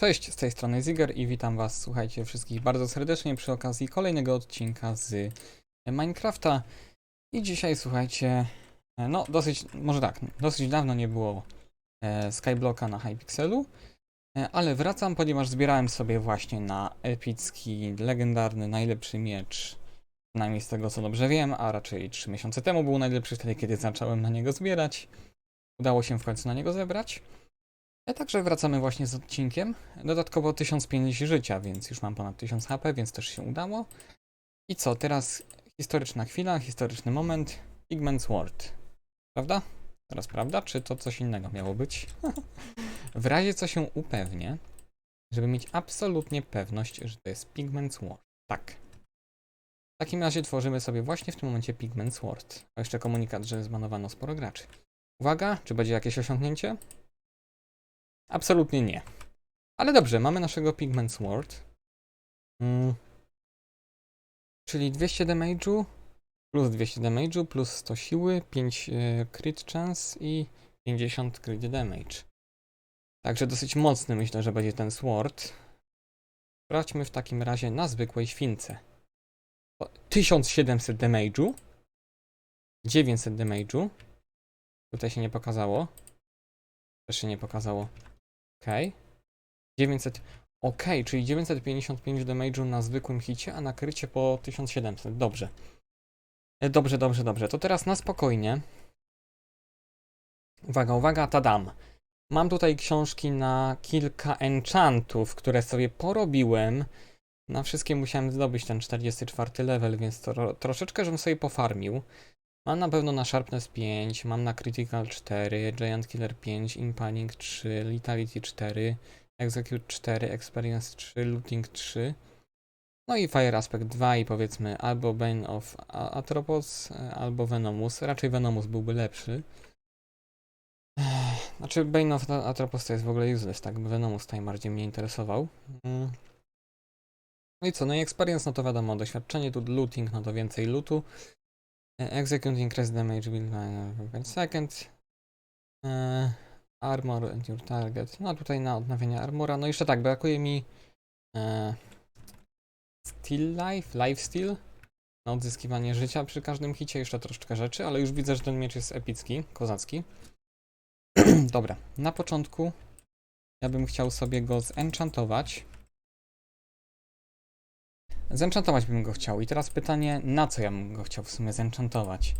Cześć, z tej strony Ziger i witam was, słuchajcie, wszystkich bardzo serdecznie przy okazji kolejnego odcinka z Minecrafta. I dzisiaj, słuchajcie, e, no dosyć, może tak, dosyć dawno nie było e, Skyblocka na Hypixelu, e, ale wracam, ponieważ zbierałem sobie właśnie na epicki, legendarny, najlepszy miecz, przynajmniej z tego co dobrze wiem, a raczej 3 miesiące temu był najlepszy, wtedy kiedy zacząłem na niego zbierać. Udało się w końcu na niego zebrać. A także wracamy właśnie z odcinkiem. Dodatkowo 1005 życia, więc już mam ponad 1000 HP, więc też się udało. I co, teraz historyczna chwila, historyczny moment. Pigment Sword. Prawda? Teraz prawda, czy to coś innego miało być? w razie co się upewnię, żeby mieć absolutnie pewność, że to jest Pigment Sword. Tak. W takim razie tworzymy sobie właśnie w tym momencie Pigment Sword. A jeszcze komunikat, że zbanowano sporo graczy. Uwaga, czy będzie jakieś osiągnięcie? Absolutnie nie. Ale dobrze, mamy naszego Pigment Sword. Mm. Czyli 200 damage'u, plus 200 damage'u, plus 100 siły, 5 e, crit chance i 50 crit damage. Także dosyć mocny myślę, że będzie ten Sword. Sprawdźmy w takim razie na zwykłej śwince. O, 1700 damage'u. 900 damage'u. Tutaj się nie pokazało. Też się nie pokazało. Okej. 900. Okej, czyli 955 damage'u na zwykłym hicie, a na krycie po 1700. Dobrze. E, Dobrze, dobrze, dobrze. To teraz na spokojnie. Uwaga, uwaga, tadam. Mam tutaj książki na kilka enchantów, które sobie porobiłem. Na wszystkie musiałem zdobyć ten 44 level, więc to troszeczkę żebym sobie pofarmił. Mam na pewno na Sharpness 5, mam na Critical 4, Giant Killer 5, Impaling 3, Letality 4, Execute 4, Experience 3, Looting 3. No i Fire Aspect 2 i powiedzmy albo Bane of Atropos, e, albo Venomus. Raczej Venomus byłby lepszy. Znaczy Bane of Atropos to jest w ogóle useless, tak? Venomus tutaj bardziej mnie interesował. Mm. No i co, no i Experience, no to wiadomo, doświadczenie, tu Looting, no to więcej lootu. E, Execute increase damage will per second. E, armor and your target. No tutaj na odnowienie armora. No jeszcze tak, brakuje mi e, Still Life, Life Steal. Na odzyskiwanie życia przy każdym hicie. Jeszcze troszeczkę rzeczy, ale już widzę, że ten miecz jest epicki, kozacki. Dobra, na początku ja bym chciał sobie go zenchantować. Zenchantować bym go chciał. I teraz pytanie, na co ja bym go chciał w sumie zenchantować?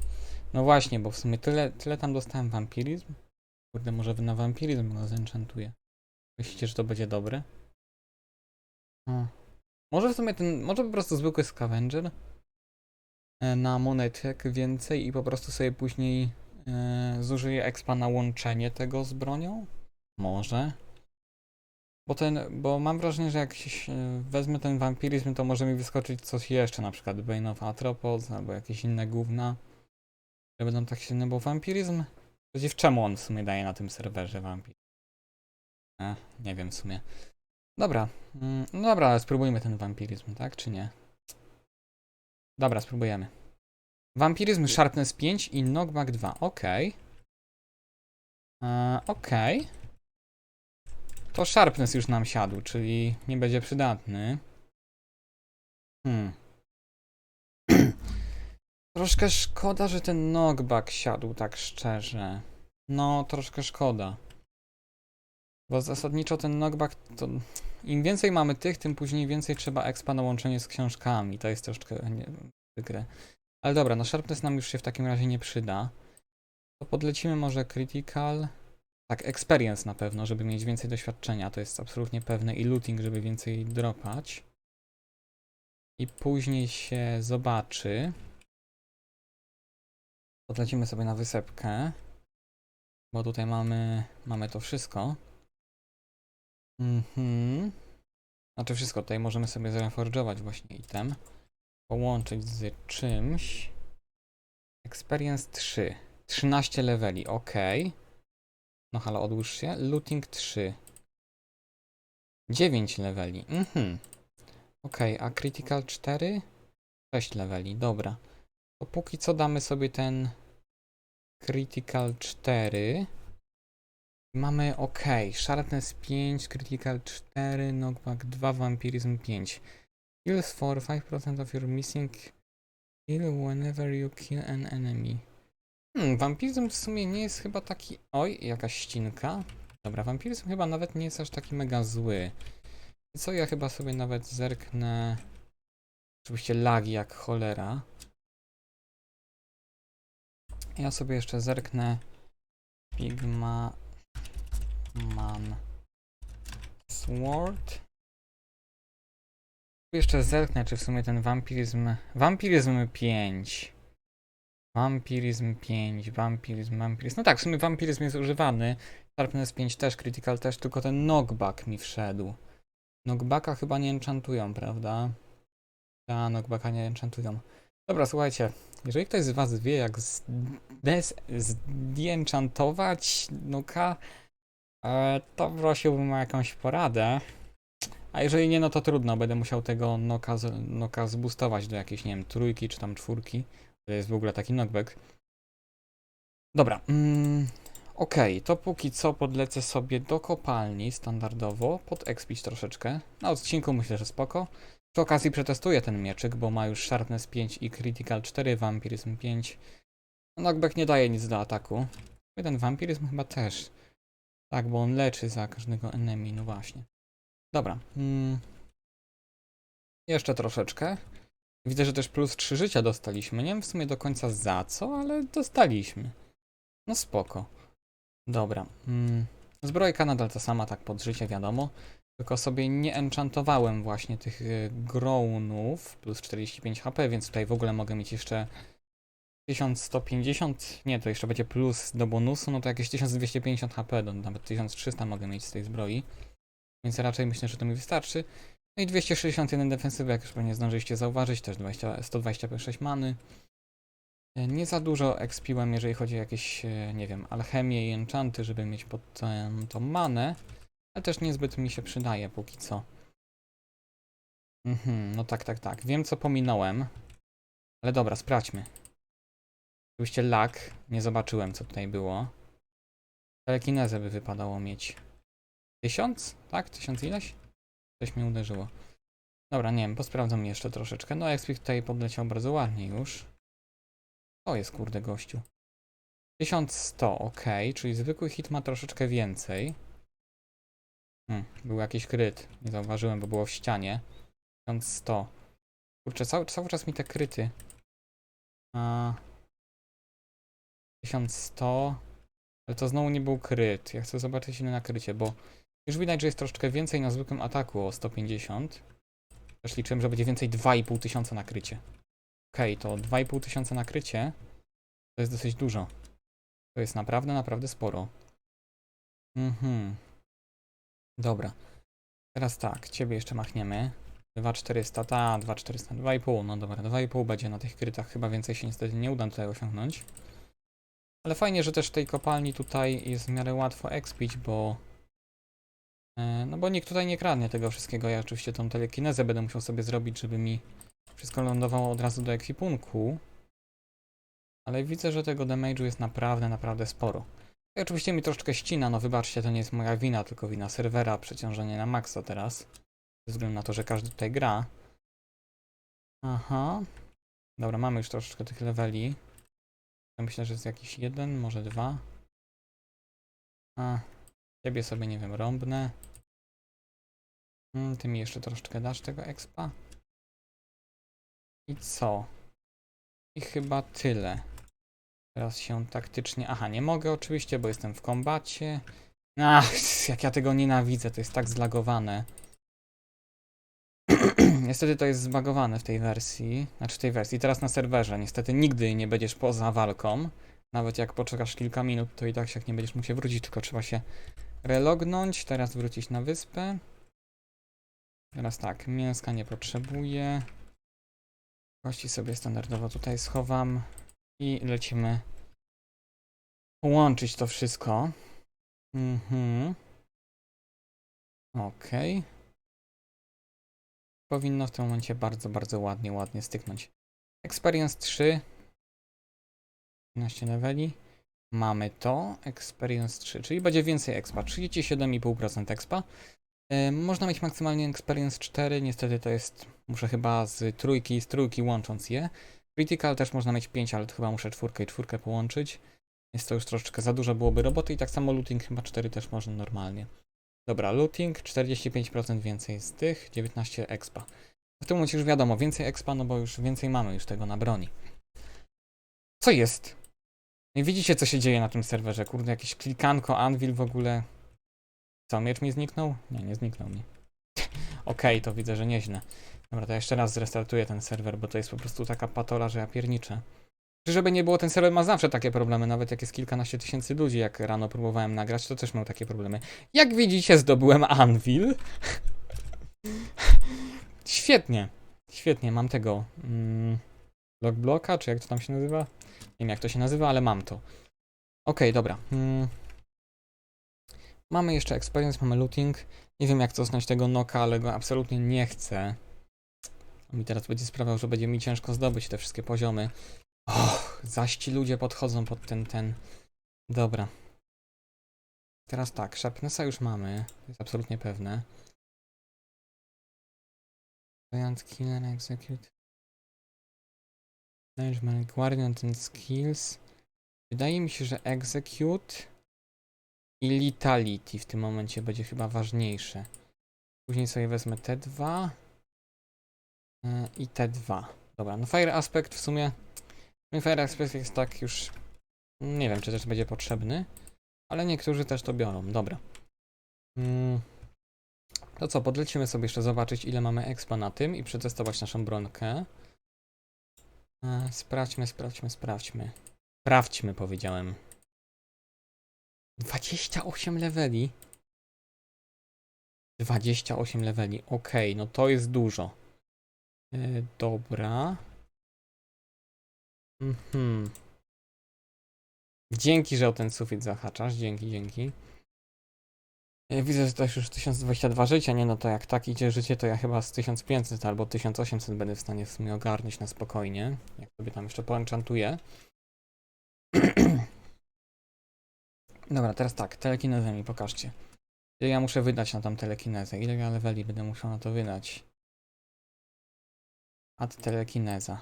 No właśnie, bo w sumie tyle, tyle tam dostałem vampiryzm. Kurde, może na vampiryzm go zenchantuję. Myślicie, że to będzie dobre? Może w sumie ten, może po prostu zwykły scavenger e, na monetek więcej i po prostu sobie później e, zużyję expa na łączenie tego z bronią? Może. Bo ten, bo mam wrażenie, że jak wezmę ten vampiryzm, to może mi wyskoczyć coś jeszcze, na przykład Bane of Atropos albo jakieś inne gówna, które będą tak silne, bo vampiryzm, przeciw czemu on w sumie daje na tym serwerze vampir? E, nie wiem w sumie. Dobra, mm, no dobra, ale spróbujmy ten vampiryzm, tak, czy nie? Dobra, spróbujemy. Vampiryzm Sharpness 5 i Knockback 2, okej. E, Okej. To Sharpness już nam siadł, czyli nie będzie przydatny. Hmm. troszkę szkoda, że ten knockback siadł, tak szczerze. No, troszkę szkoda. Bo zasadniczo ten knockback to... Im więcej mamy tych, tym później więcej trzeba expa na łączenie z książkami. To jest troszkę nie, grę. Ale dobra, no Sharpness nam już się w takim razie nie przyda. To podlecimy może Critical. Tak, experience na pewno, żeby mieć więcej doświadczenia, to jest absolutnie pewne i looting, żeby więcej dropać. I później się zobaczy. Podlecimy sobie na wysepkę, bo tutaj mamy, mamy to wszystko. Mhm. Znaczy wszystko, tutaj możemy sobie zreforgować właśnie item. Połączyć z czymś. Experience 3. 13 leveli, ok. No halo, odłóż się. Looting 3. 9 leveli. Mhm. Okej, a Critical 4? 6 leveli, dobra. To póki co damy sobie ten Critical 4. Mamy ok, Sharpness 5, Critical 4, Knockback 2, Vampirism 5. Heals for 5% of your missing heal whenever you kill an enemy. Hmm, vampiryzm w sumie nie jest chyba taki... Oj, jakaś ścinka. Dobra, vampiryzm chyba nawet nie jest aż taki mega zły. Co, ja chyba sobie nawet zerknę... Oczywiście lagi jak cholera. Ja sobie jeszcze zerknę Pigma Man Sword. Jeszcze zerknę, czy w sumie ten vampiryzm... Vampiryzm 5. Vampiryzm 5, vampiryzm, vampiryzm. No tak, w sumie vampiryzm jest używany. Sharpness 5 też, critical też, tylko ten knockback mi wszedł. Knockbacka chyba nie enchantują, prawda? Ta, knockbacka nie enchantują. Dobra, słuchajcie, jeżeli ktoś z was wie, jak zdienchantować nuka, e, to prosiłbym o jakąś poradę. A jeżeli nie, no to trudno, będę musiał tego noka, z- noka zboostować do jakiejś, nie wiem, trójki czy tam czwórki. To jest w ogóle taki knockback. Dobra, mm, okej, to póki co podlecę sobie do kopalni standardowo, pod expić troszeczkę. Na odcinku myślę, że spoko. Przy okazji przetestuję ten mieczyk, bo ma już Sharpness 5 i Critical 4, Vampirism 5. Knockback nie daje nic do ataku. Ten Vampirism chyba też. Tak, bo on leczy za każdego enemy, no właśnie. Dobra. Mm. Jeszcze troszeczkę. Widzę, że też plus 3 życia dostaliśmy. Nie wiem w sumie do końca za co, ale dostaliśmy. No spoko. Dobra. Mm. Zbrojka nadal ta sama, tak pod życie, wiadomo. Tylko sobie nie enchantowałem właśnie tych y, grownów plus 45 HP, więc tutaj w ogóle mogę mieć jeszcze 1150. Nie, to jeszcze będzie plus do bonusu, no to jakieś 1250 HP, do, nawet 1300 mogę mieć z tej zbroi. Więc raczej myślę, że to mi wystarczy. No i 261 defensywy, jak już pewnie zdążyliście zauważyć, też 20, 126 many. E, Nie za dużo expiłem, jeżeli chodzi o jakieś, e, nie wiem, alchemię i enchanty, żeby mieć pod em, tą manę. Ale też niezbyt mi się przydaje póki co. Mhm, no tak, tak, tak. Wiem, co pominąłem. Ale dobra, sprawdźmy. Oczywiście lag. Nie zobaczyłem, co tutaj było. Telekinezę by wypadało mieć. Tysiąc? Tak? Tysiąc ileś? Coś mi uderzyło. Dobra, nie wiem, posprawdzam jeszcze troszeczkę. No, Expik tutaj podleciał bardzo ładnie już. To jest kurde gościu. 1100, ok, czyli zwykły hit ma troszeczkę więcej. Hmm, był jakiś kryt. Nie zauważyłem, bo było w ścianie. 1100. Kurczę, cały, cały czas mi te kryty. A... 1100. Ale to znowu nie był kryt. Ja chcę zobaczyć ile na krycie, bo już widać, że jest troszeczkę więcej na zwykłym ataku o 150. Też liczyłem, że będzie więcej 2,5 tysiąca na krycie. Okej, to 2,5 tysiąca na krycie to jest dosyć dużo. To jest naprawdę, naprawdę sporo. Mhm. Dobra. Teraz tak, ciebie jeszcze machniemy. 2400, ta, 2400, 2,5, no dobra, 2,5 będzie na tych krytach, chyba więcej się niestety nie uda tutaj osiągnąć. Ale fajnie, że też w tej kopalni tutaj jest w miarę łatwo expić, bo... e, No bo nikt tutaj nie kradnie tego wszystkiego, ja oczywiście tą telekinezę będę musiał sobie zrobić, żeby mi wszystko lądowało od razu do ekwipunku. Ale widzę, że tego damage'u jest naprawdę, naprawdę sporo. I oczywiście mi troszeczkę ścina, no wybaczcie, to nie jest moja wina, tylko wina serwera, przeciążenie na maksa teraz. Ze względu na to, że każdy tutaj gra. Aha. Dobra, mamy już troszeczkę tych leveli. Ja myślę, że jest jakiś jeden, może dwa. A, ciebie sobie, nie wiem, rąbnę. Mm, ty mi jeszcze troszeczkę dasz tego expa. I co? I chyba tyle. Teraz się taktycznie... Aha, nie mogę oczywiście, bo jestem w kombacie. Ach, jak ja tego nienawidzę, to jest tak zlagowane. Niestety to jest zbagowane w tej wersji. Znaczy w tej wersji, teraz na serwerze. Niestety nigdy nie będziesz poza walką. Nawet jak poczekasz kilka minut, to i tak się nie będziesz się wrócić, tylko trzeba się relognąć. Teraz wrócić na wyspę. Teraz tak, mięska nie potrzebuję. Kości sobie standardowo tutaj schowam. I lecimy połączyć to wszystko. Mhm. Okej. Powinno w tym momencie bardzo, bardzo ładnie, ładnie styknąć. Experience 3. 15 leveli. Mamy to, Experience 3, czyli będzie więcej expa, 37,5% expa. E, Można mieć maksymalnie Experience 4, niestety to jest, muszę chyba z trójki, z trójki łącząc je. Critical też można mieć 5, ale to chyba muszę czwórkę i czwórkę połączyć. Jest to już troszeczkę za dużo byłoby roboty i tak samo looting chyba 4 też można normalnie. Dobra, looting 45% więcej z tych, 19 expa. W tym momencie już wiadomo, więcej expa, no bo już więcej mamy już tego na broni. Co jest? I widzicie co się dzieje na tym serwerze, kurde, jakieś klikanko, anvil w ogóle. Co, miecz mi zniknął? Nie, nie zniknął mi. Okej, to widzę, że nieźle. Dobra, to jeszcze raz zrestartuję ten serwer, bo to jest po prostu taka patola, że ja pierniczę. Czy żeby nie było, ten serwer ma zawsze takie problemy, nawet jak jest kilkanaście tysięcy ludzi, jak rano próbowałem nagrać, to też miał takie problemy. Jak widzicie, zdobyłem Anvil. Świetnie, świetnie, mam tego mm, czy jak to tam się nazywa? Nie wiem jak to się nazywa, ale mam to. Okej, dobra. Mm. Mamy jeszcze experience, mamy looting. Nie wiem jak cofnąć tego noka, ale go absolutnie nie chcę. Mi teraz będzie sprawiał, że będzie mi ciężko zdobyć te wszystkie poziomy. Och, zaś ci ludzie podchodzą pod ten, ten. Dobra. Teraz tak, Sharpnessa już mamy. To jest absolutnie pewne. Giant Killer Execute. Management Guardian and Skills. Wydaje mi się, że Execute i Letality w tym momencie będzie chyba ważniejsze. Później sobie wezmę T2 e, i T2. Dobra, no Fire Aspect w sumie. No Fire Aspect jest tak już. Nie wiem, czy też będzie potrzebny, ale niektórzy też to biorą. Dobra. Mm. To co, podlecimy sobie jeszcze zobaczyć, ile mamy expa na tym i przetestować naszą bronkę. E, Sprawdźmy, sprawdźmy, sprawdźmy. Sprawdźmy, powiedziałem. 28 leveli. 28 leveli. Okej, no to jest dużo. E, dobra. Mhm. Dzięki, że o ten sufit zahaczasz. Dzięki, dzięki. E, Widzę, że to już 1022 życia, nie no to jak tak idzie życie, to ja chyba z 1500 albo 1800 będę w stanie w sumie ogarnąć na spokojnie. Jak sobie tam jeszcze poenchantuję. Dobra, teraz tak, telekinezę mi pokażcie. Ile ja muszę wydać na tam telekinezę? Ile ja leveli będę musiał na to wydać? Ad telekineza.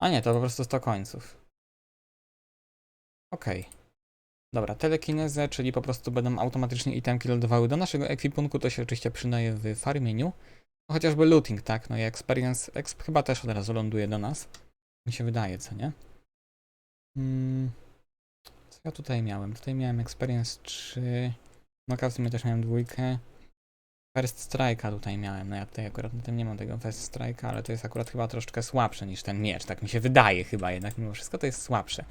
A nie, to po prostu 100 końców. Okej. Dobra, telekinezę, czyli po prostu będą automatycznie itemki lodowały do naszego ekwipunku, to się oczywiście przydaje w farmieniu. No, chociażby looting, tak? No i experience, exp chyba też od razu ląduje do nas. Mi się wydaje, co nie? Mm. Ja tutaj miałem? Tutaj miałem experience 3. No sumie też miałem dwójkę. First Strike'a tutaj miałem. No ja tutaj akurat na tym nie mam tego First Strike'a, ale to jest akurat chyba troszeczkę słabsze niż ten miecz. Tak mi się wydaje chyba jednak mimo wszystko to jest słabsze.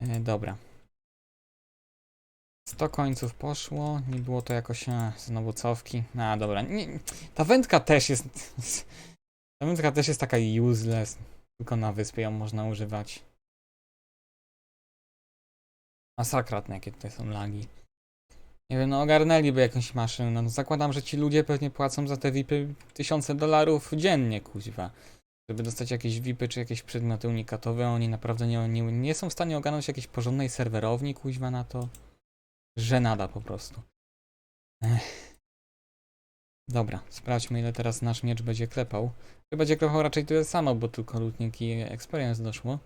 E, dobra. 100 końców poszło, nie było to jakoś, a, znowu cofki. A, dobra, nie, ta wędka też jest, ta wędka też jest taka useless, tylko na wyspie ją można używać. Masakratne jakie tutaj są lagi. Nie wiem, no ogarnęliby jakąś maszynę, no zakładam, że ci ludzie pewnie płacą za te VIPy tysiące dolarów dziennie, kuźwa. Żeby dostać jakieś VIPy czy jakieś przedmioty unikatowe, oni naprawdę nie, nie, nie są w stanie ogarnąć jakiejś porządnej serwerowni, kuźwa na to. Żenada po prostu. Ech. Dobra, sprawdźmy ile teraz nasz miecz będzie klepał. Chyba będzie klepał raczej tyle samo, bo tylko lutnik i experience doszło.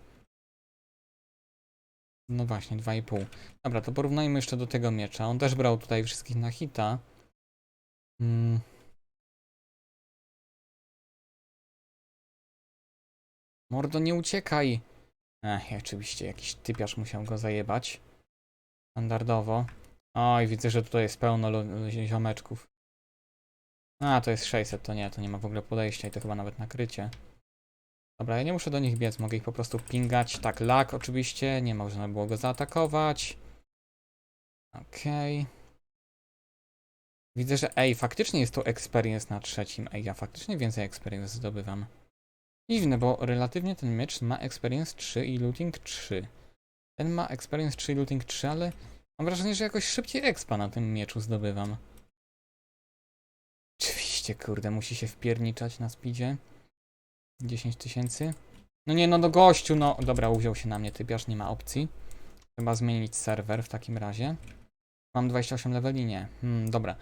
No właśnie, 2,5. Dobra, to porównajmy jeszcze do tego miecza. On też brał tutaj wszystkich na hita. Mm. Mordo, nie uciekaj! Ech, oczywiście jakiś typiarz musiał go zajebać. Standardowo. Oj, widzę, że tutaj jest pełno ziomeczków. A, to jest 600, to nie, to nie ma w ogóle podejścia i to chyba nawet nakrycie. Dobra, ja nie muszę do nich biec, mogę ich po prostu pingać. Tak, lag oczywiście, nie można było go zaatakować. Okej. Widzę, że ej, faktycznie jest to experience na trzecim. Ej, ja faktycznie więcej experience zdobywam. Dziwne, bo relatywnie ten miecz ma experience 3 i looting 3. Ten ma experience 3 i looting 3, ale mam wrażenie, że jakoś szybciej expa na tym mieczu zdobywam. Oczywiście, kurde, musi się wpierniczać na speedzie. 10 tysięcy. No nie, no do gościu, no. Dobra, uwziął się na mnie typiarz, nie ma opcji. Trzeba zmienić serwer w takim razie. Mam 28 leveli? Nie. Hmm, dobra.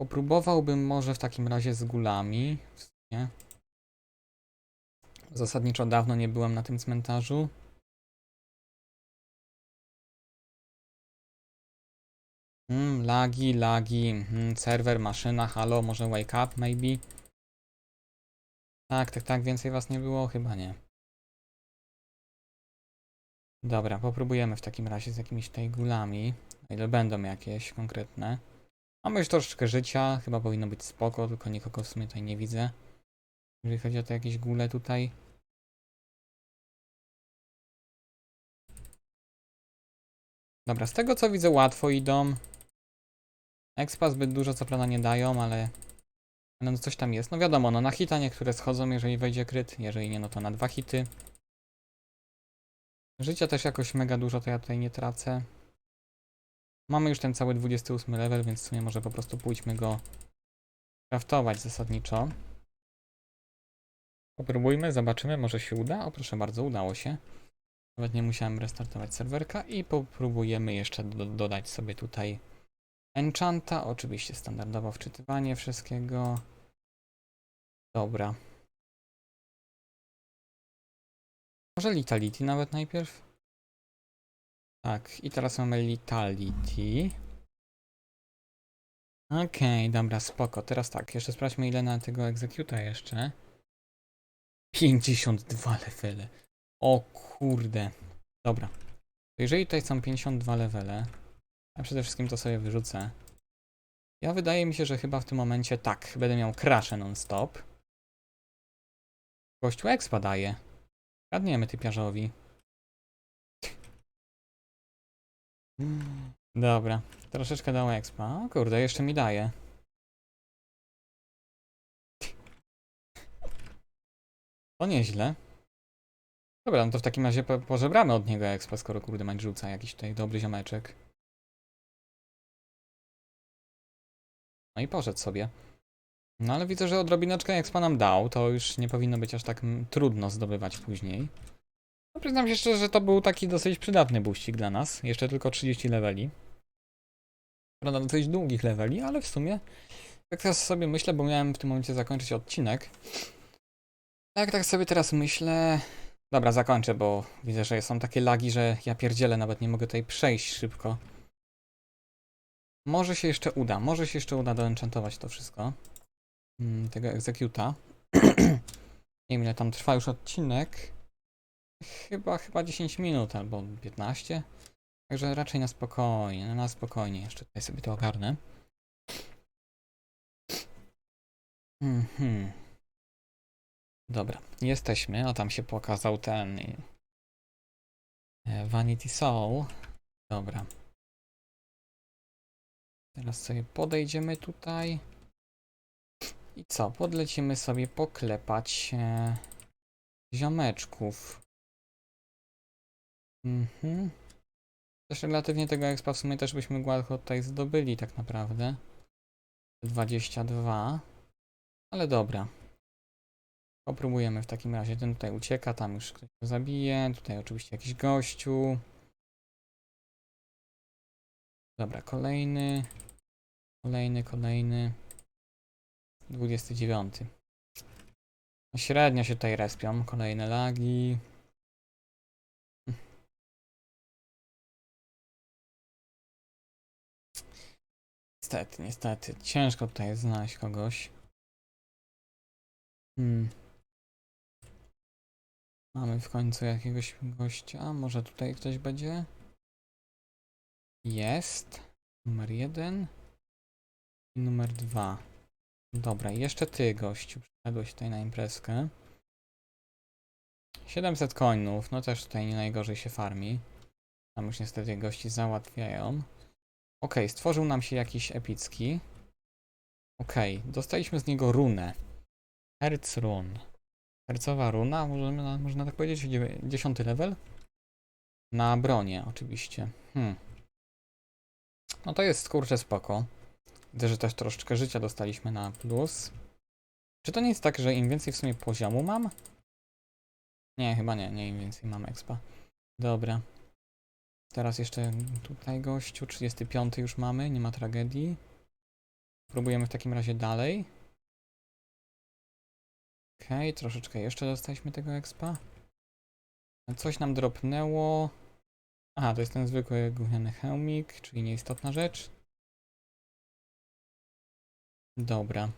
Popróbowałbym może w takim razie z gulami. Sumie. Zasadniczo dawno nie byłem na tym cmentarzu. Hmm, lagi, lagi. Hmm, serwer, maszyna, halo, może wake up, maybe. Tak, tak, tak, więcej was nie było? Chyba nie. Dobra, popróbujemy w takim razie z jakimiś tutaj gulami. O ile będą jakieś konkretne. Mamy już troszeczkę życia, chyba powinno być spoko, tylko nikogo w sumie tutaj nie widzę. Jeżeli chodzi o te jakieś gule tutaj. Dobra, z tego co widzę łatwo idą. Expa zbyt dużo co prawda nie dają, ale... Ale no coś tam jest. No wiadomo, no na hita niektóre schodzą, jeżeli wejdzie kryt. Jeżeli nie, no to na dwa hity. Życia też jakoś mega dużo to ja tutaj nie tracę. Mamy już ten cały 28 level, więc w sumie może po prostu pójdźmy go craftować zasadniczo. Popróbujmy, zobaczymy, może się uda. O proszę bardzo, udało się. Nawet nie musiałem restartować serwerka i popróbujemy jeszcze do, dodać sobie tutaj enchanta. Oczywiście standardowo wczytywanie wszystkiego. Dobra. Może Litality nawet najpierw? Tak, i teraz mamy Litality. Okej, dobra, spoko. Teraz tak, jeszcze sprawdźmy ile na tego Executa jeszcze. 52 levele. O kurde. Dobra. Jeżeli tutaj są 52 levele, a przede wszystkim to sobie wyrzucę. Ja wydaje mi się, że chyba w tym momencie tak, będę miał crashe non-stop. Gościu expa daje. Gadniemy typiarzowi. Dobra, troszeczkę dał expa. O kurde, jeszcze mi daje. To nieźle. Dobra, no to w takim razie po pożebramy od niego expa, skoro kurde mać rzuca jakiś tutaj dobry ziomeczek. No i poszedł sobie. No ale widzę, że odrobineczkę expa nam dał, to już nie powinno być aż tak trudno zdobywać później. No przyznam się szczerze, że to był taki dosyć przydatny buścik dla nas. Jeszcze tylko 30 leveli. Prawda, dosyć długich leveli, ale w sumie tak teraz sobie myślę, bo miałem w tym momencie zakończyć odcinek. Tak, tak sobie teraz myślę. Dobra, zakończę, bo widzę, że są takie lagi, że ja pierdzielę, nawet nie mogę tutaj przejść szybko. Może się jeszcze uda, może się jeszcze uda doenchantować to wszystko. Mm, tego executa. nie wiem ile tam trwa już odcinek. Chyba, chyba 10 minut albo 15. Także raczej na spokojnie, na spokojnie. Jeszcze tutaj sobie to ogarnę. Mhm. Dobra, jesteśmy. O, tam się pokazał ten e, Vanity Soul. Dobra. Teraz sobie podejdziemy tutaj. I co? Podlecimy sobie poklepać e, ziomeczków. Mhm. Też relatywnie tego expa w sumie też byśmy łatwo tutaj zdobyli tak naprawdę. 22. Ale dobra. Popróbujemy w takim razie. Ten tutaj ucieka, tam już ktoś go zabije. Tutaj oczywiście jakiś gościu. Dobra, kolejny. Kolejny, kolejny. 29. No średnio się tutaj respią. Kolejne lagi. Niestety, niestety. Ciężko tutaj znaleźć kogoś. Hmm. Mamy w końcu jakiegoś gościa. Może tutaj ktoś będzie? Jest. Numer jeden. Numer dwa. Dobra, jeszcze ty, gościu. Przyszedłeś tutaj na imprezkę. 700 coinów. No też tutaj nie najgorzej się farmi. Tam już niestety gości załatwiają. Ok, stworzył nam się jakiś epicki. Ok, dostaliśmy z niego runę. Herz run. Hercowa runa, możemy, można tak powiedzieć, dziesiąty level. Na bronie, oczywiście. Hmm. No to jest kurczę spoko. Widzę, że też troszeczkę życia dostaliśmy na plus. Czy to nie jest tak, że im więcej w sumie poziomu mam, Nie, chyba nie, nie im więcej mam expa. Dobra. Teraz jeszcze tutaj gościu, 35 już mamy, nie ma tragedii. Próbujemy w takim razie dalej. Okej, troszeczkę jeszcze dostaliśmy tego expa. Coś nam dropnęło. Aha, to jest ten zwykły gówniany hełmik, czyli nieistotna rzecz. Dobra.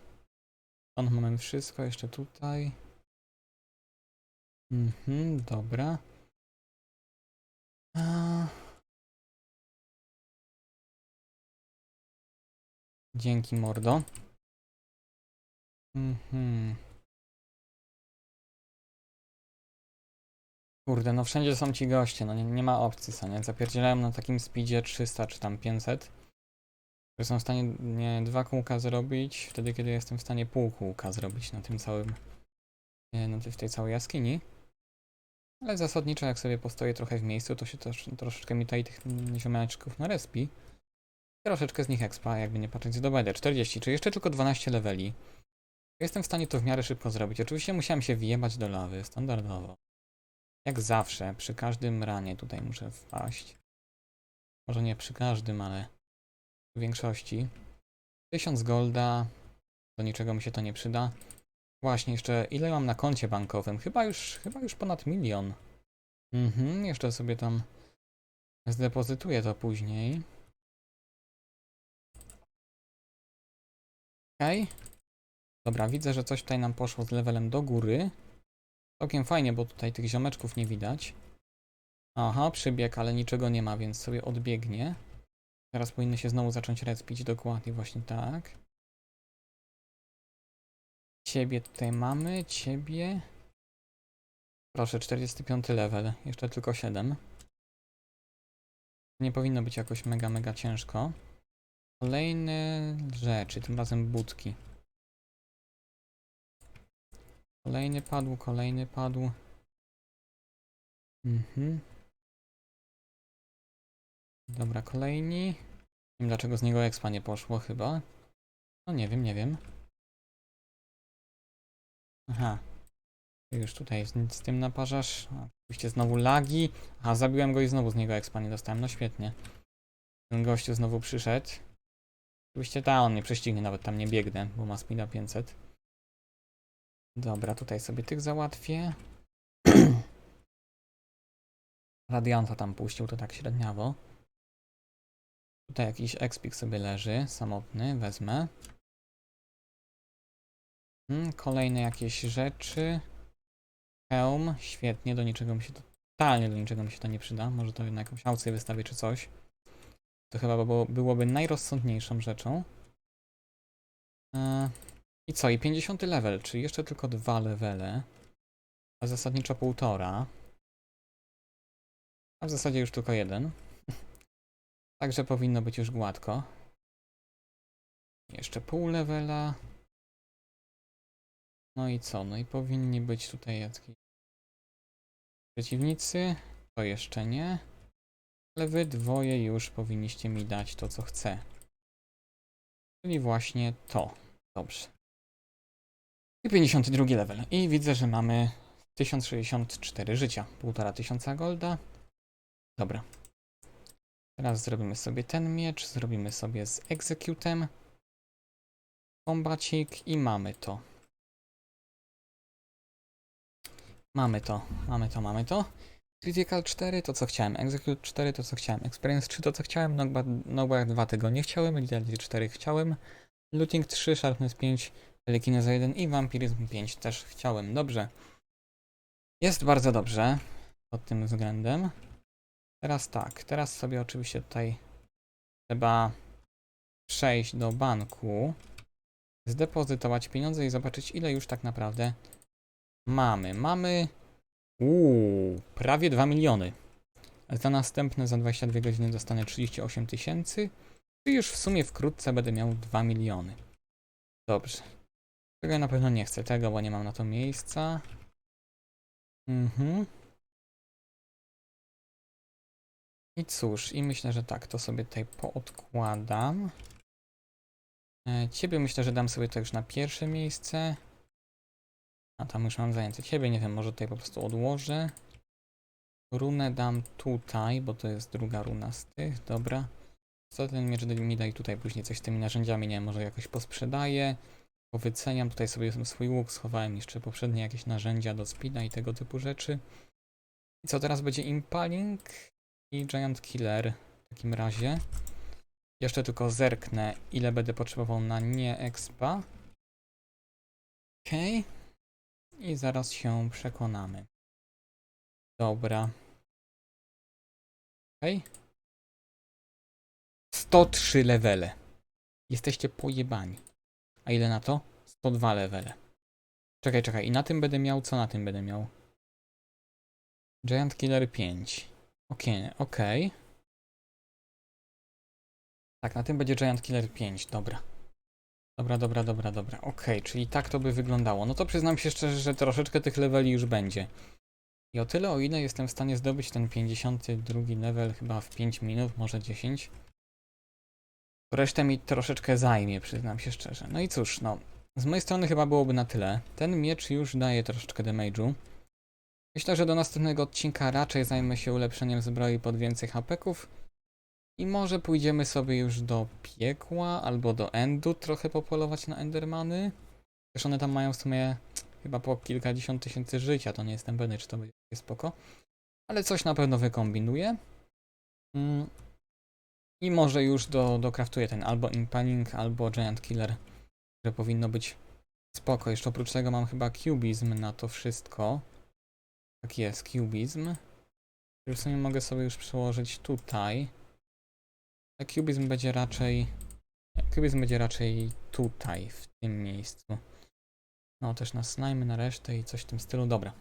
On mamy wszystko, jeszcze tutaj. Mhm, dobra. A... Dzięki, mordo. Mhm. Kurde, no wszędzie są ci goście, no nie, nie ma opcji, co nie? Zapierdzielają na takim speedzie 300 czy tam 500. Że są w stanie nie dwa kółka zrobić, wtedy kiedy jestem w stanie pół kółka zrobić na tym całym, nie, na tej, w tej całej jaskini. Ale zasadniczo jak sobie postoję trochę w miejscu, to się też troszeczkę mi tutaj tych ziomeczków na respi. Troszeczkę z nich expa, jakby nie patrzeć, zdobędę 40, czy jeszcze tylko 12 leveli. Jestem w stanie to w miarę szybko zrobić. Oczywiście musiałem się wjebać do lawy, standardowo. Jak zawsze, przy każdym ranie tutaj muszę wpaść. Może nie przy każdym, ale w większości. 1000 golda, do niczego mi się to nie przyda. Właśnie, jeszcze ile mam na koncie bankowym? Chyba już, chyba już ponad milion. Mhm, jeszcze sobie tam zdepozytuję to później. Okej. Dobra, widzę, że coś tutaj nam poszło z levelem do góry. Całkiem fajnie, bo tutaj tych ziomeczków nie widać. Aha, przybieg, ale niczego nie ma, więc sobie odbiegnie. Teraz powinny się znowu zacząć respić, dokładnie właśnie tak. Ciebie tutaj mamy, ciebie. Proszę, 45 level, jeszcze tylko 7. Nie powinno być jakoś mega, mega ciężko. Kolejne rzeczy, tym razem budki. Kolejny padł, kolejny padł. Mhm. Dobra, kolejni. Nie wiem dlaczego z niego expa nie poszło chyba. No nie wiem, nie wiem. Aha. Już tutaj z, z tym naparzasz. Oczywiście znowu lagi. Aha, zabiłem go i znowu z niego expa nie dostałem. No świetnie. Ten gościu znowu przyszedł. Oczywiście ta, on mnie prześcignie, nawet tam nie biegnę, bo ma speeda 500. Dobra, tutaj sobie tych załatwię. Radianta tam puścił, to tak średniawo. Tutaj jakiś expik sobie leży, samotny, wezmę. Hmm, kolejne jakieś rzeczy. Hełm, świetnie, do niczego mi się to... Totalnie do niczego mi się to nie przyda. Może to na jakąś aukcję wystawię czy coś. To chyba było, byłoby najrozsądniejszą rzeczą. E, I co? I 50 level, czyli jeszcze tylko dwa levele. A zasadniczo półtora. A w zasadzie już tylko jeden. Także powinno być już gładko. Jeszcze pół levela. No i co? No i powinni być tutaj jacyś przeciwnicy. To jeszcze nie. Ale wy dwoje już powinniście mi dać to, co chcę. Czyli właśnie to. Dobrze. I 52 level. I widzę, że mamy 1064 życia. Półtora tysiąca golda. Dobra. Teraz zrobimy sobie ten miecz. Zrobimy sobie z executem. Kombacik i mamy to. Mamy to, mamy to, mamy to. Critical 4 to co chciałem, Execute 4 to co chciałem, Experience 3 to co chciałem, Knockback, knockback 2 tego nie chciałem, Vitality 4 chciałem, Looting 3, Sharpness 5, Telekineza 1 i Vampirism 5 też chciałem. Dobrze. Jest bardzo dobrze pod tym względem. Teraz tak, teraz sobie oczywiście tutaj trzeba przejść do banku, zdepozytować pieniądze i zobaczyć ile już tak naprawdę mamy. Mamy Uuu, prawie 2 miliony. Za następne za 22 godziny dostanę 38 tysięcy. I już w sumie wkrótce będę miał 2 miliony. Dobrze. Tego ja na pewno nie chcę tego, bo nie mam na to miejsca. Mhm. I cóż, i myślę, że tak, to sobie tutaj poodkładam. E, Ciebie myślę, że dam sobie to już na pierwsze miejsce. A tam już mam zajęte ciebie, nie wiem, może tutaj po prostu odłożę. Runę dam tutaj, bo to jest druga runa z tych, dobra. Co ten miecz mi daj tutaj później coś z tymi narzędziami, nie wiem, może jakoś posprzedaję. Powyceniam tutaj sobie swój łuk, schowałem jeszcze poprzednie jakieś narzędzia do speeda i tego typu rzeczy. I co teraz będzie Impaling i Giant Killer w takim razie. Jeszcze tylko zerknę, ile będę potrzebował na nie expa. Okej. I zaraz się przekonamy. Dobra. Okej. 103 levele. Jesteście pojebani. A ile na to? 102 levele. Czekaj, czekaj. I na tym będę miał, co na tym będę miał? Giant Killer 5. Okej, okej. Tak, na tym będzie Giant Killer 5, dobra. Dobra, dobra, dobra, dobra. Okej, czyli tak to by wyglądało. No to przyznam się szczerze, że troszeczkę tych leveli już będzie. I o tyle, o ile jestem w stanie zdobyć ten 52 level chyba w 5 minut, może 10, to resztę mi troszeczkę zajmie, przyznam się szczerze. No i cóż, no, z mojej strony chyba byłoby na tyle. Ten miecz już daje troszeczkę damage'u. Myślę, że do następnego odcinka raczej zajmę się ulepszeniem zbroi pod więcej hapeków. I może pójdziemy sobie już do piekła albo do endu trochę popolować na endermany. Też one tam mają w sumie chyba po kilkadziesiąt tysięcy życia, to nie jestem pewny, czy to będzie spoko. Ale coś na pewno wykombinuję. Mm. I może już do, dokraftuję ten albo Impaling, albo Giant Killer, które powinno być spoko. Jeszcze oprócz tego mam chyba Cubizm na to wszystko. Tak jest, Cubizm. Który w sumie mogę sobie już przełożyć tutaj. A Cubizm będzie raczej... nie, Cubizm będzie raczej tutaj, w tym miejscu. No, też na slime, na resztę i coś w tym stylu. Dobra.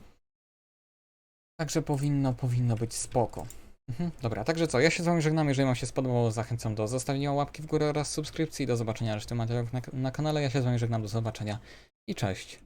Także powinno, powinno być spoko. Mhm, dobra, także co, ja się z wami żegnam, jeżeli wam się spodobało, zachęcam do zostawienia łapki w górę oraz subskrypcji, do zobaczenia reszty materiałów na, na kanale, ja się z wami żegnam, do zobaczenia i cześć.